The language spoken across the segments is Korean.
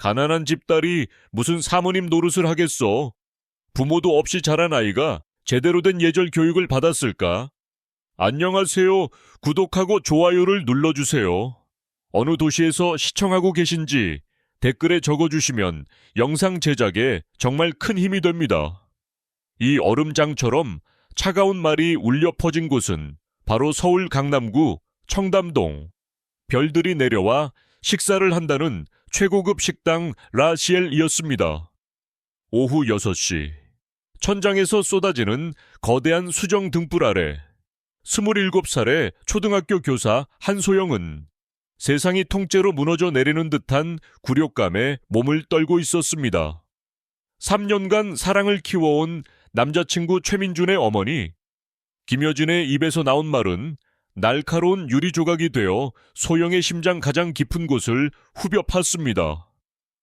가난한 집딸이 무슨 사모님 노릇을 하겠어. 부모도 없이 자란 아이가 제대로 된 예절 교육을 받았을까? 안녕하세요. 구독하고 좋아요를 눌러주세요. 어느 도시에서 시청하고 계신지 댓글에 적어주시면 영상 제작에 정말 큰 힘이 됩니다. 이 얼음장처럼 차가운 말이 울려 퍼진 곳은 바로 서울 강남구 청담동. 별들이 내려와 식사를 한다는 최고급 식당 라시엘이었습니다. 오후 6시. 천장에서 쏟아지는 거대한 수정 등불 아래 27살의 초등학교 교사 한소영은 세상이 통째로 무너져 내리는 듯한 굴욕감에 몸을 떨고 있었습니다. 3년간 사랑을 키워온 남자친구 최민준의 어머니, 김여진의 입에서 나온 말은 날카로운 유리 조각이 되어 소영의 심장 가장 깊은 곳을 후벼 팠습니다.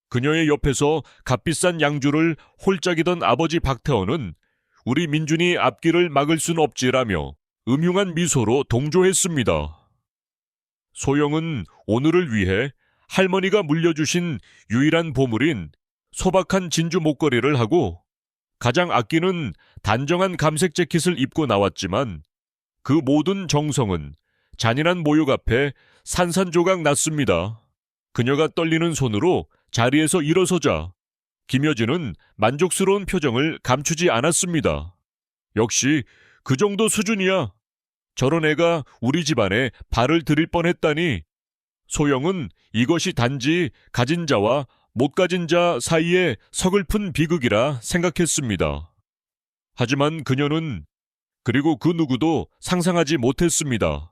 그녀의 옆에서 값비싼 양주를 홀짝이던 아버지 박태원은 우리 민준이 앞길을 막을 순 없지라며 음흉한 미소로 동조했습니다. 소영은 오늘을 위해 할머니가 물려주신 유일한 보물인 소박한 진주 목걸이를 하고 가장 아끼는 단정한 감색 재킷을 입고 나왔지만 그 모든 정성은 잔인한 모욕 앞에 산산조각 났습니다. 그녀가 떨리는 손으로 자리에서 일어서자 김여진은 만족스러운 표정을 감추지 않았습니다. 역시 그 정도 수준이야. 저런 애가 우리 집안에 발을 들일 뻔했다니. 소영은 이것이 단지 가진 자와 못 가진 자 사이의 서글픈 비극이라 생각했습니다. 하지만 그녀는 그리고 그 누구도 상상하지 못했습니다.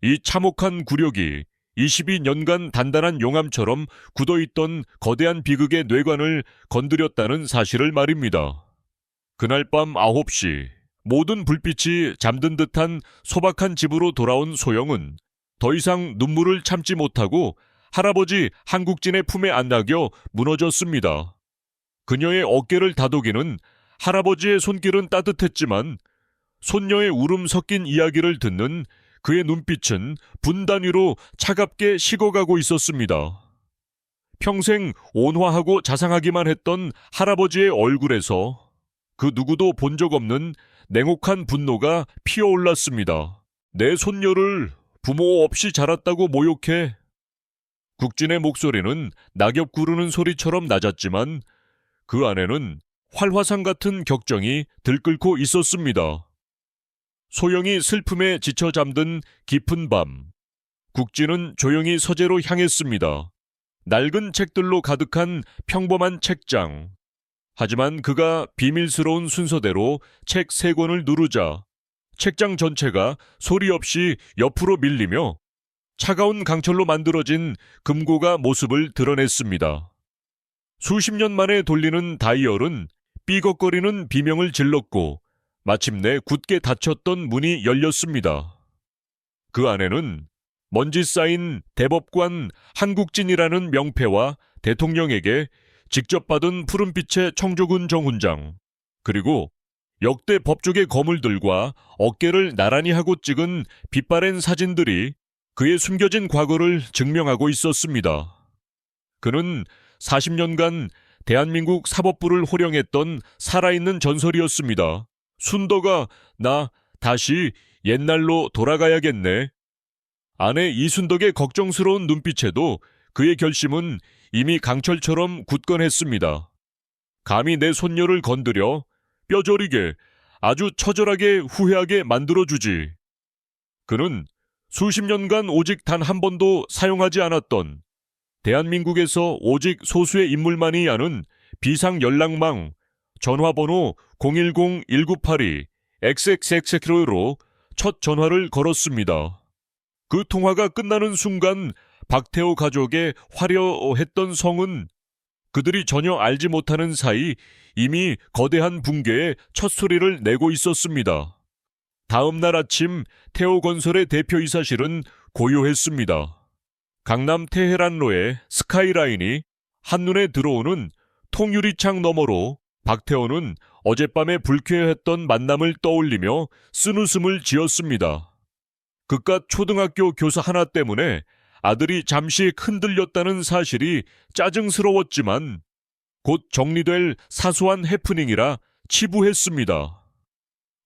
이 참혹한 굴욕이 22년간 단단한 용암처럼 굳어있던 거대한 비극의 뇌관을 건드렸다는 사실을 말입니다. 그날 밤 9시 모든 불빛이 잠든 듯한 소박한 집으로 돌아온 소영은 더 이상 눈물을 참지 못하고 할아버지 한국진의 품에 안나겨 무너졌습니다. 그녀의 어깨를 다독이는 할아버지의 손길은 따뜻했지만 손녀의 울음 섞인 이야기를 듣는 그의 눈빛은 분단 위로 차갑게 식어가고 있었습니다. 평생 온화하고 자상하기만 했던 할아버지의 얼굴에서 그 누구도 본 적 없는 냉혹한 분노가 피어올랐습니다. 내 손녀를 부모 없이 자랐다고 모욕해. 국진의 목소리는 낙엽 구르는 소리처럼 낮았지만 그 안에는 활화산 같은 격정이 들끓고 있었습니다. 소영이 슬픔에 지쳐 잠든 깊은 밤. 국진은 조용히 서재로 향했습니다. 낡은 책들로 가득한 평범한 책장. 하지만 그가 비밀스러운 순서대로 책 세 권을 누르자 책장 전체가 소리 없이 옆으로 밀리며 차가운 강철로 만들어진 금고가 모습을 드러냈습니다. 수십 년 만에 돌리는 다이얼은 삐걱거리는 비명을 질렀고 마침내 굳게 닫혔던 문이 열렸습니다. 그 안에는 먼지 쌓인 대법관 한국진이라는 명패와 대통령에게 직접 받은 푸른빛의 청조군 정훈장, 그리고 역대 법조계 거물들과 어깨를 나란히 하고 찍은 빛바랜 사진들이 그의 숨겨진 과거를 증명하고 있었습니다. 그는 40년간 대한민국 사법부를 호령했던 살아있는 전설이었습니다. 순덕아, 나 다시 옛날로 돌아가야겠네. 아내 이순덕의 걱정스러운 눈빛에도 그의 결심은 이미 강철처럼 굳건했습니다. 감히 내 손녀를 건드려 뼈저리게 아주 처절하게 후회하게 만들어주지. 그는 수십 년간 오직 단 한 번도 사용하지 않았던 대한민국에서 오직 소수의 인물만이 아는 비상 연락망 전화번호 010-1982-XXX로 첫 전화를 걸었습니다. 그 통화가 끝나는 순간 박태호 가족의 화려했던 성은 그들이 전혀 알지 못하는 사이 이미 거대한 붕괴의 첫 소리를 내고 있었습니다. 다음 날 아침 태호 건설의 대표이사실은 고요했습니다. 강남 테헤란로의 스카이라인이 한눈에 들어오는 통유리창 너머로 박태호는 어젯밤에 불쾌했던 만남을 떠올리며 쓴웃음을 지었습니다. 그깟 초등학교 교사 하나 때문에 아들이 잠시 흔들렸다는 사실이 짜증스러웠지만 곧 정리될 사소한 해프닝이라 치부했습니다.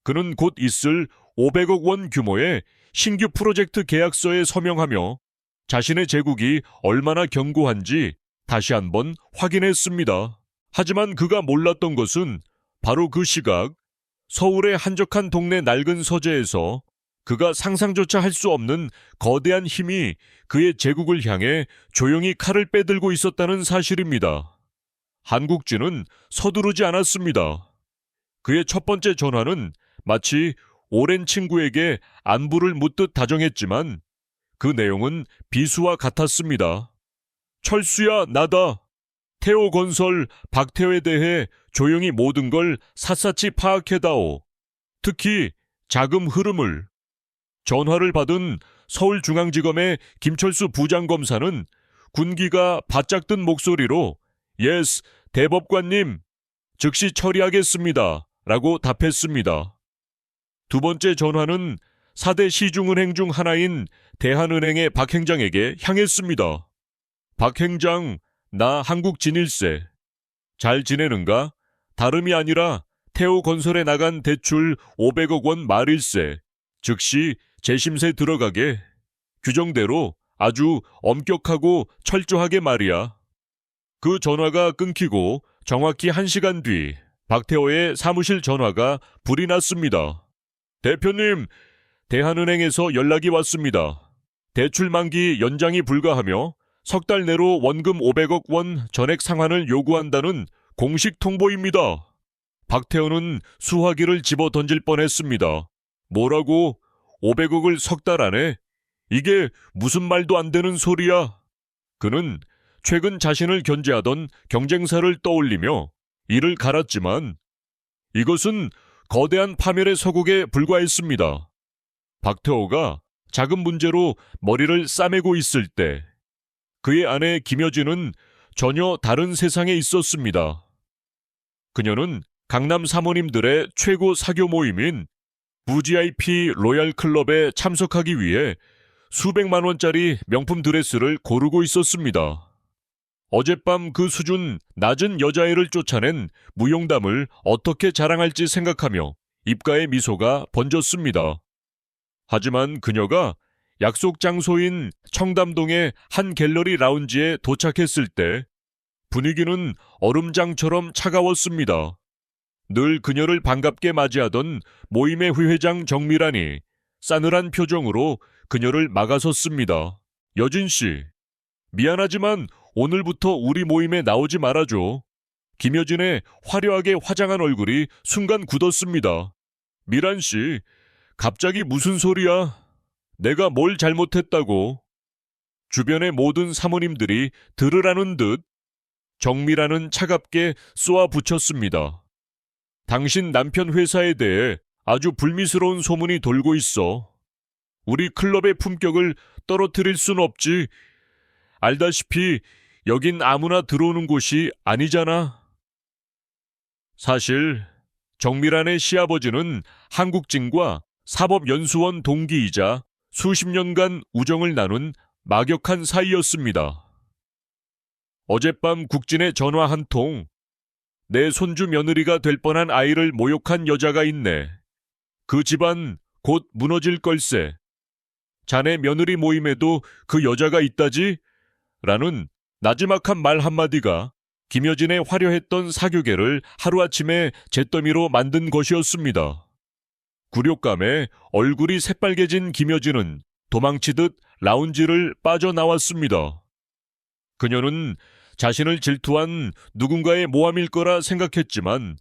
그는 곧 있을 500억 원 규모의 신규 프로젝트 계약서에 서명하며 자신의 제국이 얼마나 견고한지 다시 한번 확인했습니다. 하지만 그가 몰랐던 것은 바로 그 시각 서울의 한적한 동네 낡은 서재에서 그가 상상조차 할 수 없는 거대한 힘이 그의 제국을 향해 조용히 칼을 빼들고 있었다는 사실입니다. 한국진은 서두르지 않았습니다. 그의 첫 번째 전화는 마치 오랜 친구에게 안부를 묻듯 다정했지만 그 내용은 비수와 같았습니다. 철수야, 나다. 태호 건설 박태호에 대해 조용히 모든 걸 샅샅이 파악해다오. 특히 자금 흐름을. 전화를 받은 서울중앙지검의 김철수 부장검사는 군기가 바짝 든 목소리로 예스, 대법관님, 즉시 처리하겠습니다. 라고 답했습니다. 두 번째 전화는 4대 시중은행 중 하나인 대한은행의 박 행장에게 향했습니다. 박 행장, 나 한국 진일세. 잘 지내는가? 다름이 아니라 태호 건설에 나간 대출 500억 원 말일세. 즉시 재심세 들어가게. 규정대로 아주 엄격하고 철저하게 말이야. 그 전화가 끊기고 정확히 1시간 뒤 박태호의 사무실 전화가 불이 났습니다. 대표님, 대한은행에서 연락이 왔습니다. 대출 만기 연장이 불가하며 석 달 내로 원금 500억 원 전액 상환을 요구한다는 공식 통보입니다. 박태호는 수화기를 집어 던질 뻔했습니다. 뭐라고? 500억을 석 달 안에? 이게 무슨 말도 안 되는 소리야? 그는 최근 자신을 견제하던 경쟁사를 떠올리며 이를 갈았지만 이것은 거대한 파멸의 서곡에 불과했습니다. 박태호가 자금 문제로 머리를 싸매고 있을 때 그의 아내 김여진은 전혀 다른 세상에 있었습니다. 그녀는 강남 사모님들의 최고 사교 모임인 VGIP 로얄 클럽에 참석하기 위해 수백만 원짜리 명품 드레스를 고르고 있었습니다. 어젯밤 그 수준 낮은 여자애를 쫓아낸 무용담을 어떻게 자랑할지 생각하며 입가에 미소가 번졌습니다. 하지만 그녀가 약속 장소인 청담동의 한 갤러리 라운지에 도착했을 때 분위기는 얼음장처럼 차가웠습니다. 늘 그녀를 반갑게 맞이하던 모임의 회회장 정미란이 싸늘한 표정으로 그녀를 막아섰습니다. 여진 씨, 미안하지만 오늘부터 우리 모임에 나오지 말아줘. 김여진의 화려하게 화장한 얼굴이 순간 굳었습니다. 미란 씨, 갑자기 무슨 소리야? 내가 뭘 잘못했다고? 주변의 모든 사모님들이 들으라는 듯 정미라는 차갑게 쏘아 붙였습니다. 당신 남편 회사에 대해 아주 불미스러운 소문이 돌고 있어. 우리 클럽의 품격을 떨어뜨릴 순 없지. 알다시피 여긴 아무나 들어오는 곳이 아니잖아. 사실 정미란의 시아버지는 한국진과 사법연수원 동기이자 수십 년간 우정을 나눈 막역한 사이였습니다. 어젯밤 국진에 전화 한 통, 내 손주 며느리가 될 뻔한 아이를 모욕한 여자가 있네. 그 집안 곧 무너질 걸세. 자네 며느리 모임에도 그 여자가 있다지? 라는 나지막한 말 한마디가 김여진의 화려했던 사교계를 하루아침에 잿더미로 만든 것이었습니다. 굴욕감에 얼굴이 새빨개진 김여진은 도망치듯 라운지를 빠져나왔습니다. 그녀는 자신을 질투한 누군가의 모함일 거라 생각했지만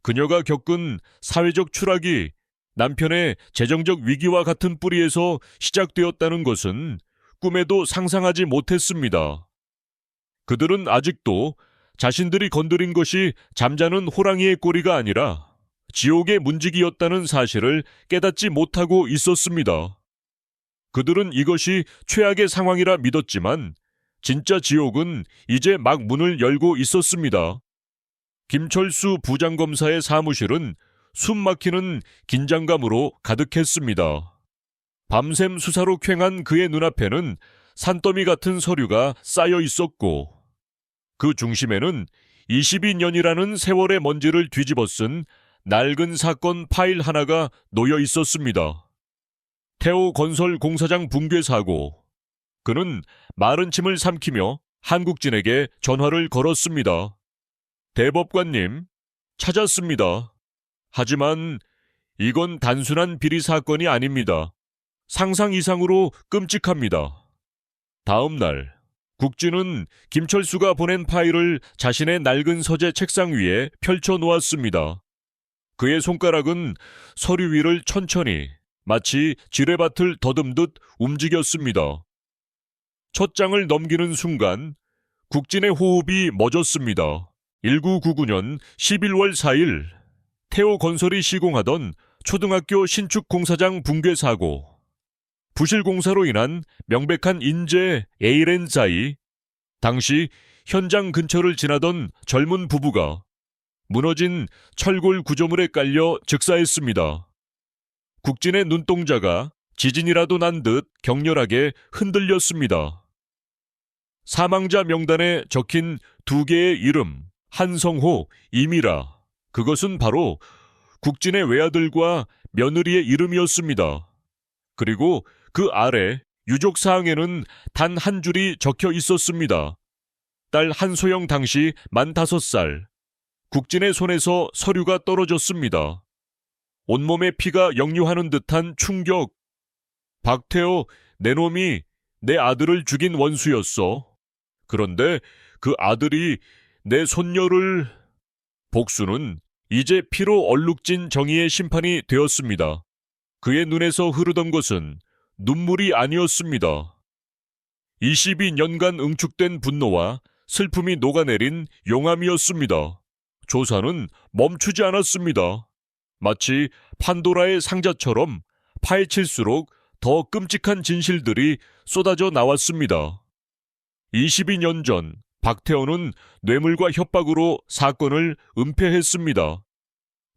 그녀가 겪은 사회적 추락이 남편의 재정적 위기와 같은 뿌리에서 시작되었다는 것은 꿈에도 상상하지 못했습니다. 그들은 아직도 자신들이 건드린 것이 잠자는 호랑이의 꼬리가 아니라 지옥의 문지기였다는 사실을 깨닫지 못하고 있었습니다. 그들은 이것이 최악의 상황이라 믿었지만 진짜 지옥은 이제 막 문을 열고 있었습니다. 김철수 부장검사의 사무실은 숨 막히는 긴장감으로 가득했습니다. 밤샘 수사로 쾌한 그의 눈앞에는 산더미 같은 서류가 쌓여 있었고 그 중심에는 22년이라는 세월의 먼지를 뒤집어 쓴 낡은 사건 파일 하나가 놓여 있었습니다. 태오 건설 공사장 붕괴 사고. 그는 마른 침을 삼키며 한국진에게 전화를 걸었습니다. 대법관님, 찾았습니다. 하지만 이건 단순한 비리 사건이 아닙니다. 상상 이상으로 끔찍합니다. 다음 날, 국진은 김철수가 보낸 파일을 자신의 낡은 서재 책상 위에 펼쳐 놓았습니다. 그의 손가락은 서류 위를 천천히 마치 지뢰밭을 더듬듯 움직였습니다. 첫 장을 넘기는 순간 국진의 호흡이 멎었습니다. 1999년 11월 4일 태오 건설이 시공하던 초등학교 신축 공사장 붕괴 사고. 부실 공사로 인한 명백한 인재 에이렌자이 당시 현장 근처를 지나던 젊은 부부가 무너진 철골 구조물에 깔려 즉사했습니다. 국진의 눈동자가 지진이라도 난 듯 격렬하게 흔들렸습니다. 사망자 명단에 적힌 두 개의 이름, 한성호, 이미라. 그것은 바로 국진의 외아들과 며느리의 이름이었습니다. 그리고 그 아래 유족 사항에는 단 한 줄이 적혀 있었습니다. 딸 한소영 당시 만 다섯 살. 국진의 손에서 서류가 떨어졌습니다. 온몸에 피가 역류하는 듯한 충격. 박태호, 내 놈이 내 아들을 죽인 원수였어. 그런데 그 아들이 내 손녀를... 복수는 이제 피로 얼룩진 정의의 심판이 되었습니다. 그의 눈에서 흐르던 것은 눈물이 아니었습니다. 22년간 응축된 분노와 슬픔이 녹아내린 용암이었습니다. 조사는 멈추지 않았습니다. 마치 판도라의 상자처럼 파헤칠수록 더 끔찍한 진실들이 쏟아져 나왔습니다. 22년 전 박태원은 뇌물과 협박으로 사건을 은폐했습니다.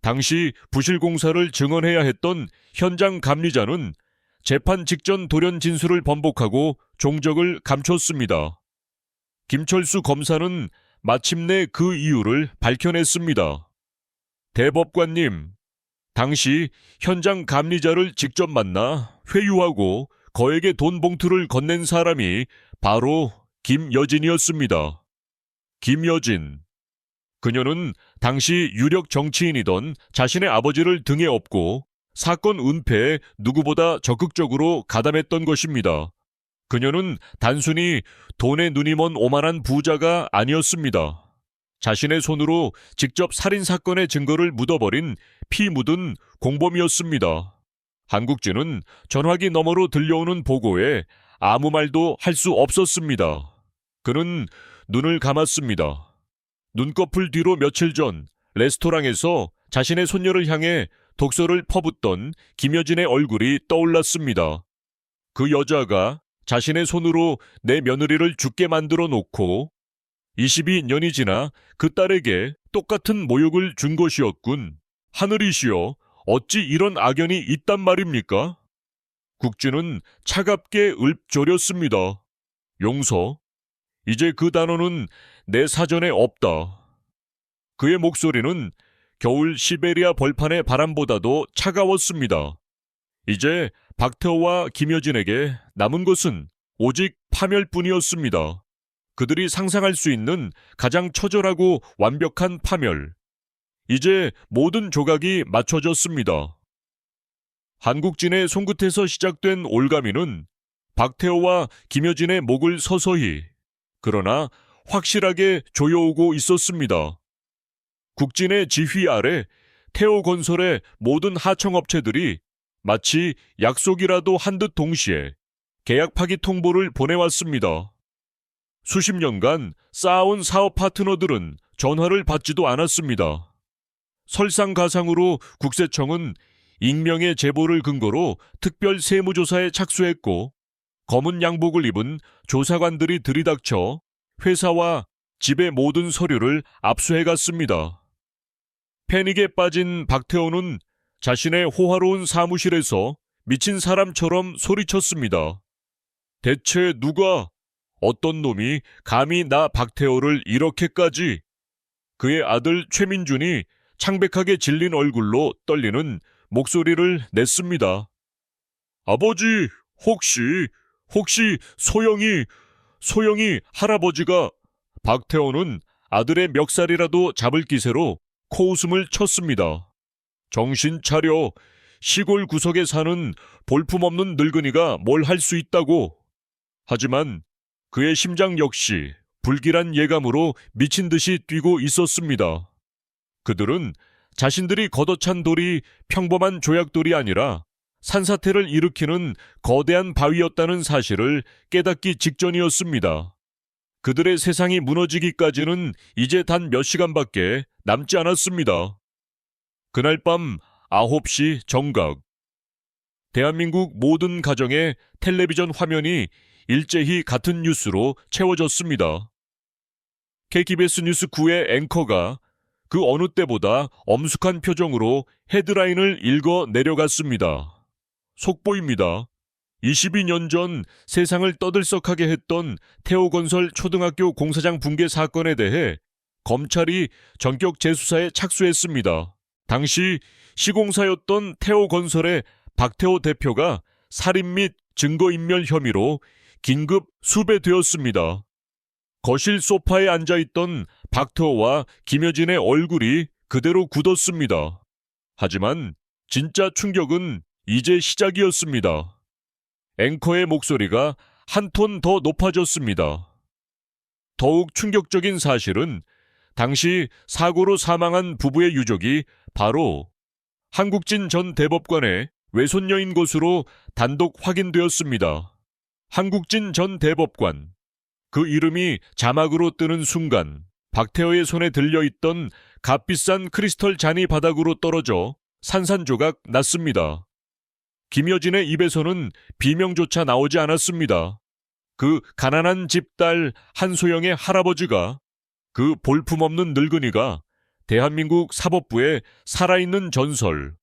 당시 부실 공사를 증언해야 했던 현장 감리자는 재판 직전 돌연 진술을 번복하고 종적을 감췄습니다. 김철수 검사는 마침내 그 이유를 밝혀냈습니다. 대법관님, 당시 현장 감리자를 직접 만나 회유하고 거액의 돈 봉투를 건넨 사람이 바로 김여진이었습니다. 김여진. 그녀는 당시 유력 정치인이던 자신의 아버지를 등에 업고 사건 은폐에 누구보다 적극적으로 가담했던 것입니다. 그녀는 단순히 돈에 눈이 먼 오만한 부자가 아니었습니다. 자신의 손으로 직접 살인 사건의 증거를 묻어버린 피 묻은 공범이었습니다. 한국진은 전화기 너머로 들려오는 보고에 아무 말도 할 수 없었습니다. 그는 눈을 감았습니다. 눈꺼풀 뒤로 며칠 전 레스토랑에서 자신의 손녀를 향해 독서를 퍼붓던 김여진의 얼굴이 떠올랐습니다. 그 여자가 자신의 손으로 내 며느리를 죽게 만들어 놓고 22년이 지나 그 딸에게 똑같은 모욕을 준 것이었군. 하늘이시여, 어찌 이런 악연이 있단 말입니까? 국진은 차갑게 읊조렸습니다. 용서. 이제 그 단어는 내 사전에 없다. 그의 목소리는 겨울 시베리아 벌판의 바람보다도 차가웠습니다. 이제 박태호와 김여진에게 남은 것은 오직 파멸뿐이었습니다. 그들이 상상할 수 있는 가장 처절하고 완벽한 파멸. 이제 모든 조각이 맞춰졌습니다. 한국진의 손끝에서 시작된 올가미는 박태호와 김여진의 목을 서서히, 그러나 확실하게 조여오고 있었습니다. 국진의 지휘 아래 태호 건설의 모든 하청업체들이 마치 약속이라도 한 듯 동시에 계약 파기 통보를 보내왔습니다. 수십 년간 쌓아온 사업 파트너들은 전화를 받지도 않았습니다. 설상가상으로 국세청은 익명의 제보를 근거로 특별 세무조사에 착수했고 검은 양복을 입은 조사관들이 들이닥쳐 회사와 집의 모든 서류를 압수해 갔습니다. 패닉에 빠진 박태호는 자신의 호화로운 사무실에서 미친 사람처럼 소리쳤습니다. 대체 누가, 어떤 놈이 감히 나 박태호를 이렇게까지 그의 아들 최민준이 창백하게 질린 얼굴로 떨리는 목소리를 냈습니다. 아버지, 혹시, 혹시 소영이, 소영이 할아버지가 박태호는 아들의 멱살이라도 잡을 기세로 코웃음을 쳤습니다. 정신 차려. 시골 구석에 사는 볼품없는 늙은이가 뭘 할 수 있다고. 하지만 그의 심장 역시 불길한 예감으로 미친 듯이 뛰고 있었습니다. 그들은 자신들이 걷어찬 돌이 평범한 조약돌이 아니라 산사태를 일으키는 거대한 바위였다는 사실을 깨닫기 직전이었습니다. 그들의 세상이 무너지기까지는 이제 단 몇 시간밖에 남지 않았습니다. 그날 밤 9시 정각. 대한민국 모든 가정의 텔레비전 화면이 일제히 같은 뉴스로 채워졌습니다. KBS 뉴스 9의 앵커가 그 어느 때보다 엄숙한 표정으로 헤드라인을 읽어 내려갔습니다. 속보입니다. 22년 전 세상을 떠들썩하게 했던 태호건설 초등학교 공사장 붕괴 사건에 대해 검찰이 전격 재수사에 착수했습니다. 당시 시공사였던 태호건설의 박태호 대표가 살인 및 증거인멸 혐의로 긴급 수배되었습니다. 거실 소파에 앉아있던 박태호와 김여진의 얼굴이 그대로 굳었습니다. 하지만 진짜 충격은 이제 시작이었습니다. 앵커의 목소리가 한 톤 더 높아졌습니다. 더욱 충격적인 사실은 당시 사고로 사망한 부부의 유족이 바로 한국진 전 대법관의 외손녀인 것으로 단독 확인되었습니다. 한국진 전 대법관. 그 이름이 자막으로 뜨는 순간 박태호의 손에 들려있던 값비싼 크리스털 잔이 바닥으로 떨어져 산산조각 났습니다. 김여진의 입에서는 비명조차 나오지 않았습니다. 그 가난한 집딸 한소영의 할아버지가 그 볼품없는 늙은이가 대한민국 사법부의 살아있는 전설,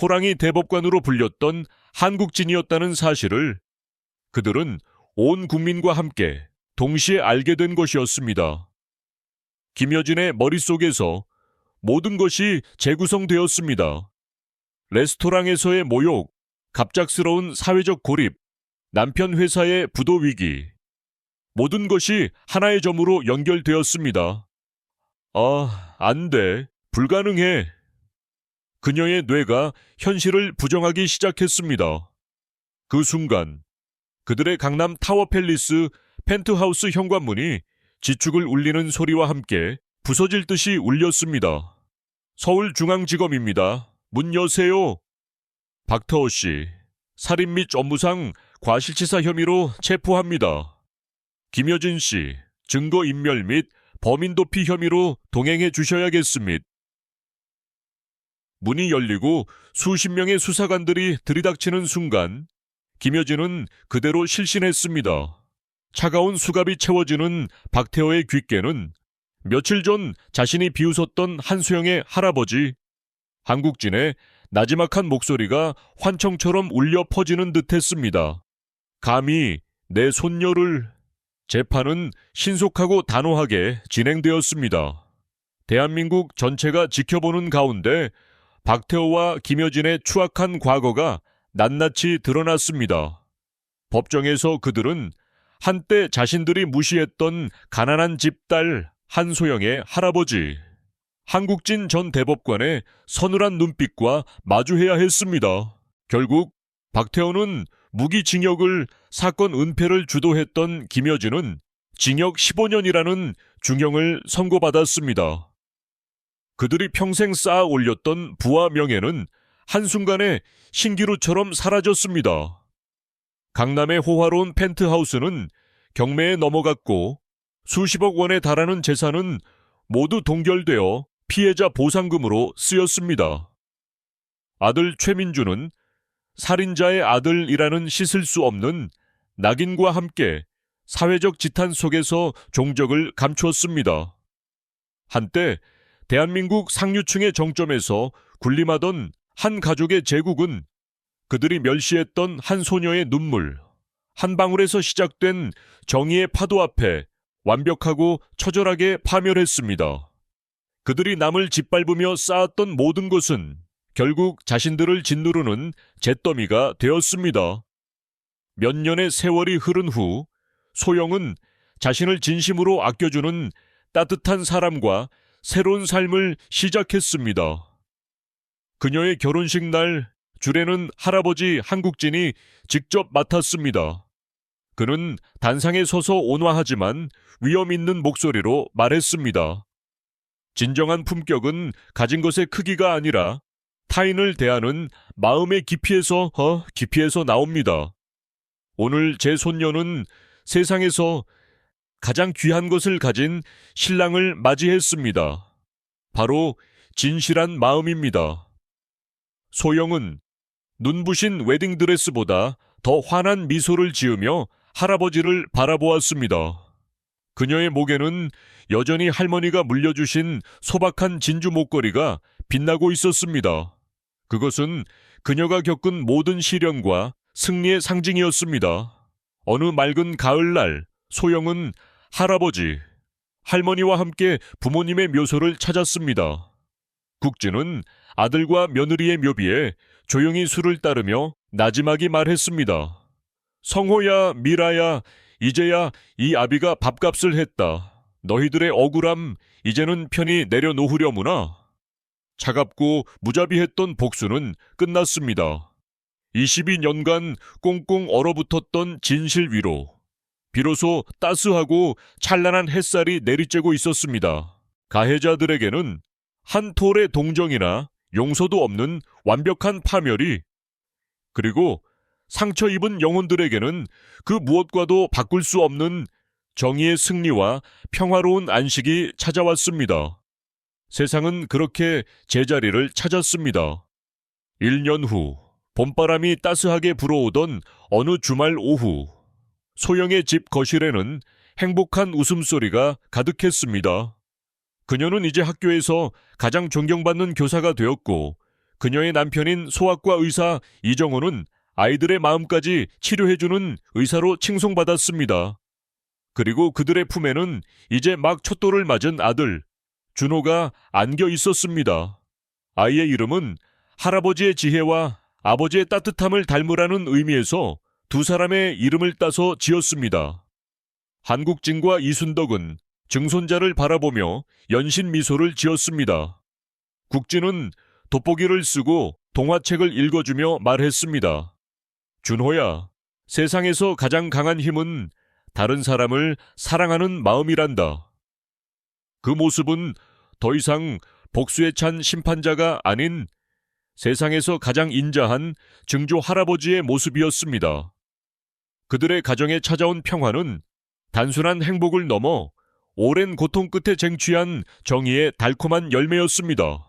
호랑이 대법관으로 불렸던 한국진이었다는 사실을 그들은 온 국민과 함께 동시에 알게 된 것이었습니다. 김여진의 머릿속에서 모든 것이 재구성되었습니다. 레스토랑에서의 모욕, 갑작스러운 사회적 고립, 남편 회사의 부도 위기. 모든 것이 하나의 점으로 연결되었습니다. 아, 안 돼. 불가능해. 그녀의 뇌가 현실을 부정하기 시작했습니다. 그 순간, 그들의 강남 타워 팰리스 펜트하우스 현관문이 지축을 울리는 소리와 함께 부서질 듯이 울렸습니다. 서울중앙지검입니다. 문 여세요. 박터호 씨, 살인 및 업무상 과실치사 혐의로 체포합니다. 김여진 씨, 증거인멸 및 범인 도피 혐의로 동행해 주셔야겠습니다. 문이 열리고 수십 명의 수사관들이 들이닥치는 순간 김여진은 그대로 실신했습니다. 차가운 수갑이 채워지는 박태호의 귓게는 며칠 전 자신이 비웃었던 한수영의 할아버지 한국진의 나지막한 목소리가 환청처럼 울려 퍼지는 듯했습니다. 감히 내 손녀를 재판은 신속하고 단호하게 진행되었습니다. 대한민국 전체가 지켜보는 가운데 박태호와 김여진의 추악한 과거가 낱낱이 드러났습니다. 법정에서 그들은 한때 자신들이 무시했던 가난한 집딸 한소영의 할아버지 한국진 전 대법관의 서늘한 눈빛과 마주해야 했습니다. 결국 박태호는 무기징역을 사건 은폐를 주도했던 김여진은 징역 15년이라는 중형을 선고받았습니다. 그들이 평생 쌓아 올렸던 부와 명예는 한순간에 신기루처럼 사라졌습니다. 강남의 호화로운 펜트하우스는 경매에 넘어갔고 수십억 원에 달하는 재산은 모두 동결되어 피해자 보상금으로 쓰였습니다. 아들 최민주는 살인자의 아들이라는 씻을 수 없는 낙인과 함께 사회적 지탄 속에서 종적을 감추었습니다. 한때 대한민국 상류층의 정점에서 군림하던 한 가족의 제국은 그들이 멸시했던 한 소녀의 눈물, 한 방울에서 시작된 정의의 파도 앞에 완벽하고 처절하게 파멸했습니다. 그들이 남을 짓밟으며 쌓았던 모든 것은 결국 자신들을 짓누르는 잿더미가 되었습니다. 몇 년의 세월이 흐른 후 소영은 자신을 진심으로 아껴주는 따뜻한 사람과 새로운 삶을 시작했습니다. 그녀의 결혼식 날 주례는 할아버지 한국진이 직접 맡았습니다. 그는 단상에 서서 온화하지만 위험 있는 목소리로 말했습니다. 진정한 품격은 가진 것의 크기가 아니라 타인을 대하는 마음의 깊이에서 어, 깊이에서 나옵니다. 오늘 제 손녀는 세상에서 가장 귀한 것을 가진 신랑을 맞이했습니다. 바로 진실한 마음입니다. 소영은 눈부신 웨딩드레스보다 더 환한 미소를 지으며 할아버지를 바라보았습니다. 그녀의 목에는 여전히 할머니가 물려주신 소박한 진주 목걸이가 빛나고 있었습니다. 그것은 그녀가 겪은 모든 시련과 승리의 상징이었습니다. 어느 맑은 가을날 소영은 할아버지, 할머니와 함께 부모님의 묘소를 찾았습니다. 국진은 아들과 며느리의 묘비에 조용히 술을 따르며 나지막이 말했습니다. 성호야, 미라야, 이제야 이 아비가 밥값을 했다. 너희들의 억울함 이제는 편히 내려놓으려무나. 차갑고 무자비했던 복수는 끝났습니다. 22년간 꽁꽁 얼어붙었던 진실 위로 비로소 따스하고 찬란한 햇살이 내리쬐고 있었습니다. 가해자들에게는 한 톨의 동정이나 용서도 없는 완벽한 파멸이 그리고 상처 입은 영혼들에게는 그 무엇과도 바꿀 수 없는 정의의 승리와 평화로운 안식이 찾아왔습니다. 세상은 그렇게 제자리를 찾았습니다. 1년 후 봄바람이 따스하게 불어오던 어느 주말 오후 소영의 집 거실에는 행복한 웃음소리가 가득했습니다. 그녀는 이제 학교에서 가장 존경받는 교사가 되었고 그녀의 남편인 소아과 의사 이정호는 아이들의 마음까지 치료해주는 의사로 칭송받았습니다. 그리고 그들의 품에는 이제 막 촛돌을 맞은 아들 준호가 안겨 있었습니다. 아이의 이름은 할아버지의 지혜와 아버지의 따뜻함을 닮으라는 의미에서 두 사람의 이름을 따서 지었습니다. 한국진과 이순덕은 증손자를 바라보며 연신 미소를 지었습니다. 국진은 돋보기를 쓰고 동화책을 읽어주며 말했습니다. 준호야, 세상에서 가장 강한 힘은 다른 사람을 사랑하는 마음이란다. 그 모습은 더 이상 복수에 찬 심판자가 아닌 세상에서 가장 인자한 증조 할아버지의 모습이었습니다. 그들의 가정에 찾아온 평화는 단순한 행복을 넘어 오랜 고통 끝에 쟁취한 정의의 달콤한 열매였습니다.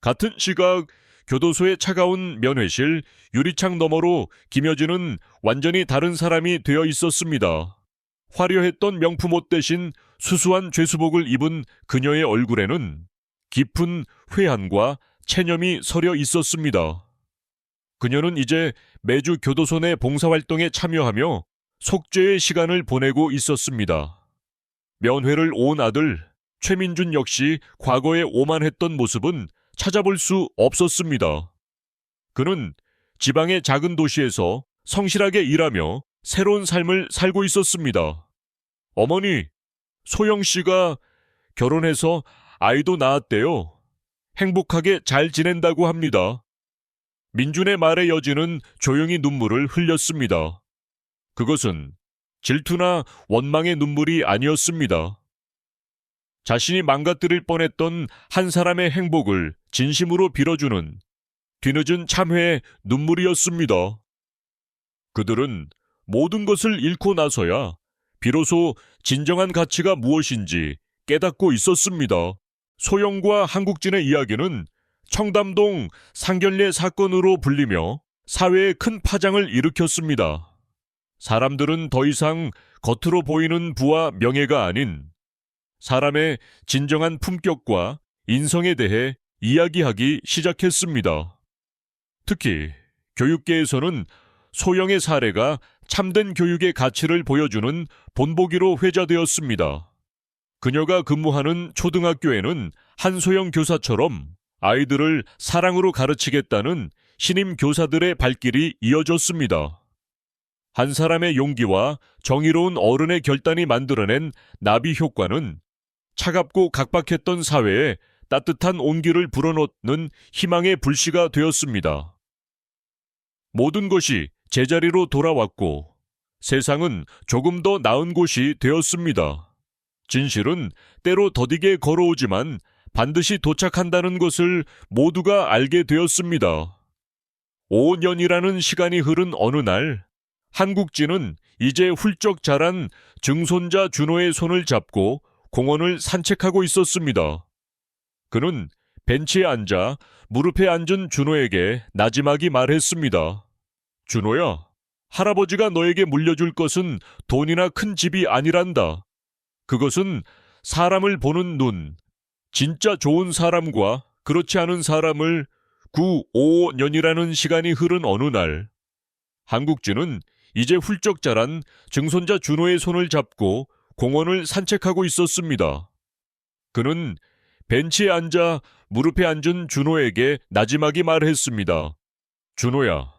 같은 시각 교도소의 차가운 면회실 유리창 너머로 김여진은 완전히 다른 사람이 되어 있었습니다. 화려했던 명품 옷 대신 수수한 죄수복을 입은 그녀의 얼굴에는 깊은 회한과 체념이 서려 있었습니다. 그녀는 이제 매주 교도소 내 봉사활동에 참여하며 속죄의 시간을 보내고 있었습니다. 면회를 온 아들 최민준 역시 과거에 오만했던 모습은 찾아볼 수 없었습니다. 그는 지방의 작은 도시에서 성실하게 일하며 새로운 삶을 살고 있었습니다. 어머니, 소영 씨가 결혼해서 아이도 낳았대요. 행복하게 잘 지낸다고 합니다. 민준의 말의 여지는 조용히 눈물을 흘렸습니다. 그것은 질투나 원망의 눈물이 아니었습니다. 자신이 망가뜨릴 뻔했던 한 사람의 행복을 진심으로 빌어주는 뒤늦은 참회의 눈물이었습니다. 그들은 모든 것을 잃고 나서야 비로소 진정한 가치가 무엇인지 깨닫고 있었습니다. 소영과 한국진의 이야기는 청담동 상견례 사건으로 불리며 사회에 큰 파장을 일으켰습니다. 사람들은 더 이상 겉으로 보이는 부와 명예가 아닌 사람의 진정한 품격과 인성에 대해 이야기하기 시작했습니다. 특히 교육계에서는 소영의 사례가 참된 교육의 가치를 보여주는 본보기로 회자되었습니다. 그녀가 근무하는 초등학교에는 한소영 교사처럼 아이들을 사랑으로 가르치겠다는 신임 교사들의 발길이 이어졌습니다. 한 사람의 용기와 정의로운 어른의 결단이 만들어낸 나비 효과는 차갑고 각박했던 사회에 따뜻한 온기를 불어넣는 희망의 불씨가 되었습니다. 모든 것이 제자리로 돌아왔고 세상은 조금 더 나은 곳이 되었습니다. 진실은 때로 더디게 걸어오지만 반드시 도착한다는 것을 모두가 알게 되었습니다. 5년이라는 시간이 흐른 어느 날, 한국진은 이제 훌쩍 자란 증손자 준호의 손을 잡고 공원을 산책하고 있었습니다. 그는 벤치에 앉아 무릎에 앉은 준호에게 나지막이 말했습니다. 준호야, 할아버지가 너에게 물려줄 것은 돈이나 큰 집이 아니란다. 그것은 사람을 보는 눈, 진짜 좋은 사람과 그렇지 않은 사람을 9, 5년이라는 시간이 흐른 어느 날, 한국진은 이제 훌쩍 자란 증손자 준호의 손을 잡고 공원을 산책하고 있었습니다. 그는 벤치에 앉아 무릎에 앉은 준호에게 나지막이 말했습니다. 준호야,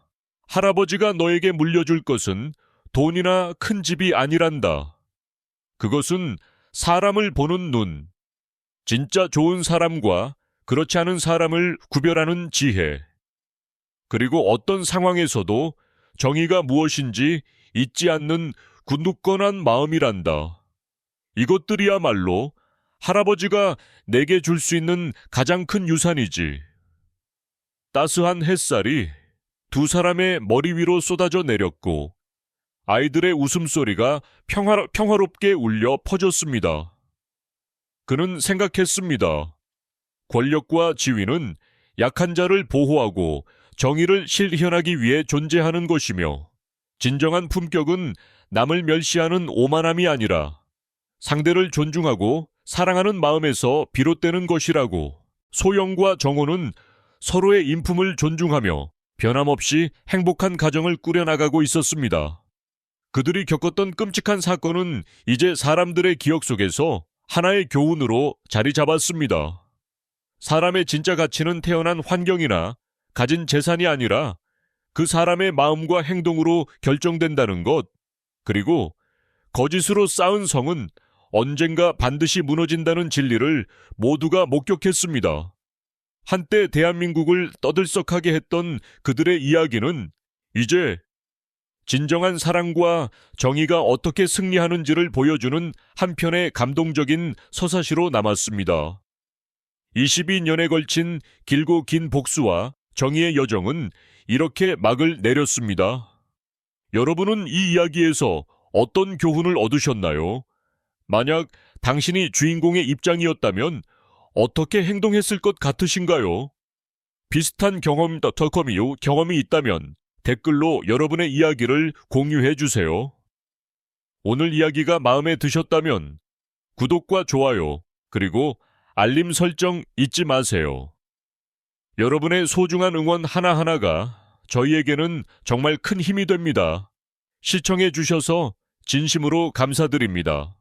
할아버지가 너에게 물려줄 것은 돈이나 큰 집이 아니란다. 그것은 사람을 보는 눈, 진짜 좋은 사람과 그렇지 않은 사람을 구별하는 지혜, 그리고 어떤 상황에서도 정의가 무엇인지 잊지 않는 굳건한 마음이란다. 이것들이야말로 할아버지가 내게 줄 수 있는 가장 큰 유산이지. 따스한 햇살이 두 사람의 머리 위로 쏟아져 내렸고 아이들의 웃음소리가 평화, 평화롭게 울려 퍼졌습니다. 그는 생각했습니다. 권력과 지위는 약한 자를 보호하고 정의를 실현하기 위해 존재하는 것이며 진정한 품격은 남을 멸시하는 오만함이 아니라 상대를 존중하고 사랑하는 마음에서 비롯되는 것이라고 소영과 정호는 서로의 인품을 존중하며 변함없이 행복한 가정을 꾸려나가고 있었습니다. 그들이 겪었던 끔찍한 사건은 이제 사람들의 기억 속에서 하나의 교훈으로 자리 잡았습니다. 사람의 진짜 가치는 태어난 환경이나 가진 재산이 아니라 그 사람의 마음과 행동으로 결정된다는 것, 그리고 거짓으로 쌓은 성은 언젠가 반드시 무너진다는 진리를 모두가 목격했습니다. 한때 대한민국을 떠들썩하게 했던 그들의 이야기는 이제 진정한 사랑과 정의가 어떻게 승리하는지를 보여주는 한편의 감동적인 서사시로 남았습니다. 22년에 걸친 길고 긴 복수와 정의의 여정은 이렇게 막을 내렸습니다. 여러분은 이 이야기에서 어떤 교훈을 얻으셨나요? 만약 당신이 주인공의 입장이었다면 어떻게 행동했을 것 같으신가요? 비슷한 경험, 덕컴이요 경험이 있다면 댓글로 여러분의 이야기를 공유해 주세요. 오늘 이야기가 마음에 드셨다면 구독과 좋아요, 그리고 알림 설정 잊지 마세요. 여러분의 소중한 응원 하나하나가 저희에게는 정말 큰 힘이 됩니다. 시청해 주셔서 진심으로 감사드립니다.